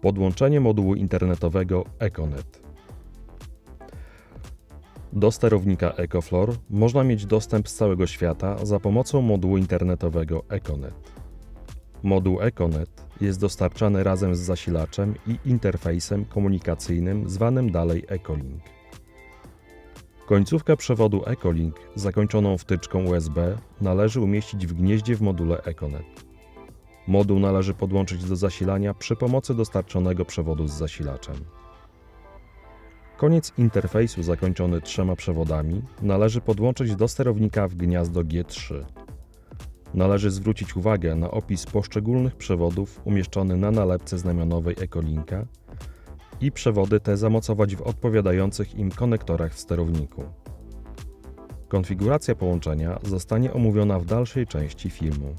Podłączenie modułu internetowego Econet. Do sterownika EcoFloor można mieć dostęp z całego świata za pomocą modułu internetowego Econet. Moduł Econet jest dostarczany razem z zasilaczem i interfejsem komunikacyjnym zwanym dalej Ecolink. Końcówkę przewodu Ecolink zakończoną wtyczką USB należy umieścić w gnieździe w module Econet. Moduł należy podłączyć do zasilania przy pomocy dostarczonego przewodu z zasilaczem. Koniec interfejsu zakończony trzema przewodami należy podłączyć do sterownika w gniazdo G3. Należy zwrócić uwagę na opis poszczególnych przewodów umieszczony na nalepce znamionowej Ecolinka i przewody te zamocować w odpowiadających im konektorach w sterowniku. Konfiguracja połączenia zostanie omówiona w dalszej części filmu.